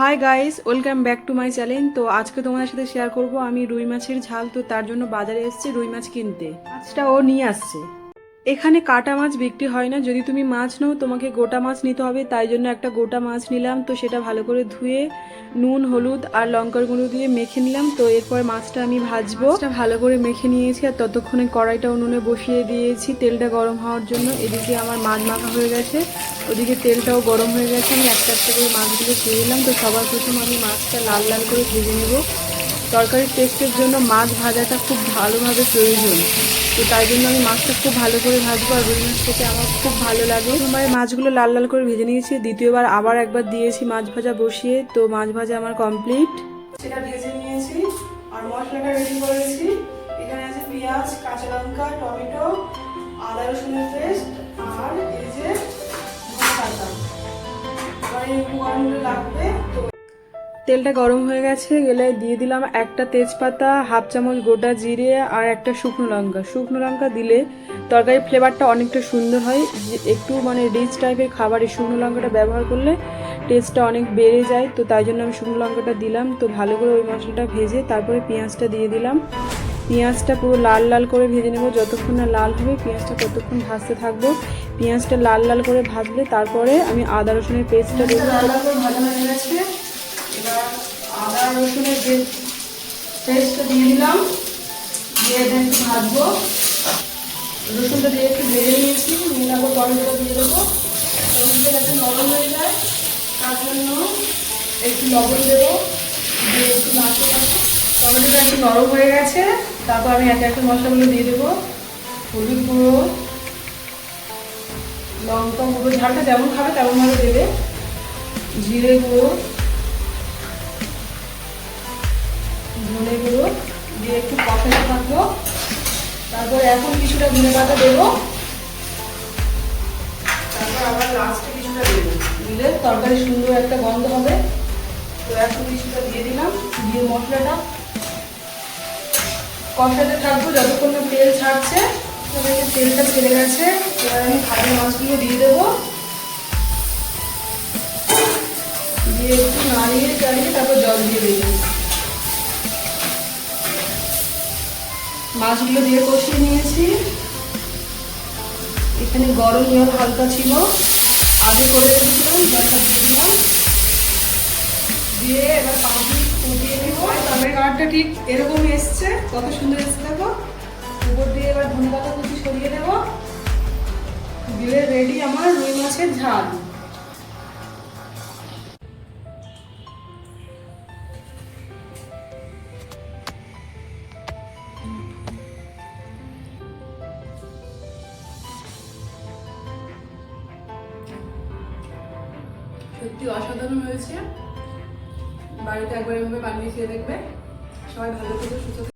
Hi guys welcome back to my channel তো আজকে তোমাদের সাথে শেয়ার করব আমি রুই মাছের ঝাল। তো তার জন্য বাজারে এসেছি রুই মাছ কিনতে। মাছটা ও নিয়ে আসছে। এখানে কাটা মাছ বিক্রি হয় না। যদি তুমি মাছ নাও, তোমাকে গোটা মাছ নিতে হবে। তাই জন্য একটা গোটা মাছ নিলাম। তো সেটা ভালো করে ধুয়ে নুন, হলুদ আর লঙ্কার গুঁড়ো দিয়ে মেখে নিলাম। তো এরপর মাছটা আমি ভাজবো। মাছটা ভালো করে মেখে নিয়েছি আর ততক্ষণে কড়াইটা উনুনে বসিয়ে দিয়েছি। তেলটা গরম হওয়ার জন্য এদিকে আমার মাছ মাখা হয়ে গেছে। ওদিকে তেলটাও গরম হয়ে গেছে। আমি একটা একটা করে মাছগুলো দিয়ে নিলাম। তো সবার প্রথম আমি মাছটা লাল লাল করে ভেজে নেব। তরকারির টেস্টের জন্য মাছ ভাজাটা খুব ভালোভাবে প্রয়োজন। তো তাই জন্য আমি মাছটা খুব ভালো করে ভাজবো আর রুই মাছ খেতে আমার খুব ভালো লাগে। প্রথমবার মাছগুলো লাল লাল করে ভেজে নিয়েছি, দ্বিতীয়বার আবার একবার দিয়েছি মাছ ভাজা বসিয়ে। তো মাছ ভাজা আমার কমপ্লিট সেটা ভেজে নিয়েছি, আর মশলাটা রেডি করেছি। এখানে আছে পেঁয়াজ, কাঁচা লঙ্কা, টমেটো, আদা রসুনের পেস্ট আর এই যে ধনে পাতা। এবার এই উপকরণগুলো লাগবে, তো তেলটা গরম হয়ে গেছে, গেলে দিয়ে দিলাম একটা তেজপাতা, হাফ চামচ গোটা জিরে আর একটা শুকনো লঙ্কা। শুকনো লঙ্কা দিলে তরকারির ফ্লেভারটা অনেকটা সুন্দর হয়। একটু মানে রিচ টাইপের খাবারে শুকনো লঙ্কাটা ব্যবহার করলে টেস্টটা অনেক বেড়ে যায়। তো তাই জন্য আমি শুকনো লঙ্কাটা দিলাম। তো ভালো করে ওই মশলাটা ভেজে তারপরে পেঁয়াজটা দিয়ে দিলাম। পেঁয়াজটা পুরো লাল লাল করে ভেজে নেব। যতক্ষণ না লাল হবে পেঁয়াজটা ততক্ষণ ভাজতে থাকব। পেঁয়াজটা লাল লাল করে ভাজলে তারপরে আমি আদা রসুনের পেস্টটা করে ভাজা হয়ে গেছে আদা, রসুনের যে পেস্টটা দিয়ে দিলাম, দিয়ে একটু ভাজবো। রসুনটা দিয়ে একটু ভেজে নিয়েছি, নিয়ে নেব, টমেটোটা দিয়ে দেবো। টমেটোটা যাতে নরম হয়ে যায়, তার জন্য একটু লবণ দেবো, দিয়ে একটু থাকব। টমেটোটা একটু নরম হয়ে গেছে, তারপর আমি একে একটা মশলাগুলো দিয়ে দেবো। হলুদ গুঁড়ো, লঙ্কা গুঁড়ো, ঝালটা যেমন খাবে তেমনভাবে দেবে। জিরে গুঁড়ো ধনে গুঁড়ো দিয়ে একটু কষাতে থাকব তারপর এখন কিছুটা ধনে পাতা দেবো। তারপর আবার লাস্টে কিছুটা দেবো। দিলে তরকারি সুন্দর একটা গন্ধ হবে। তো এখন কিছুটা দিয়ে দিলাম, দিয়ে মশলাটা কষাতে থাকব যতক্ষণ না তেল ছাড়ছে। তবে তেলটা ছেড়ে গেছে। এবার আমি ভাজা মাছগুলো দিয়ে দেবো। দিয়ে একটু নাড়িয়ে চাড়িয়ে তারপর জল দিয়ে দেবো। মাছগুলো দিয়ে কষিয়ে নিয়েছি। এখানে গরম জল হালকা ছিল। আগে করে রেখেছিলাম, জলটা দিয়ে দিলাম। দিয়ে এবার পাঁচ ফুটিয়ে নেব। তরকারি কাঠটা ঠিক এরকমই এসছে। কত সুন্দর এসছে দেখো। উপর দিয়ে এবার ধনে পাতা কুচি সরিয়ে দেবো। দিলে রেডি আমার রুই মাছের ঝাল। সত্যি অসাধারণ হয়েছে বাড়িতে একবার এভাবে বানিয়ে খেয়ে দেখবে সবাই ভালো থেকে সুস্থ।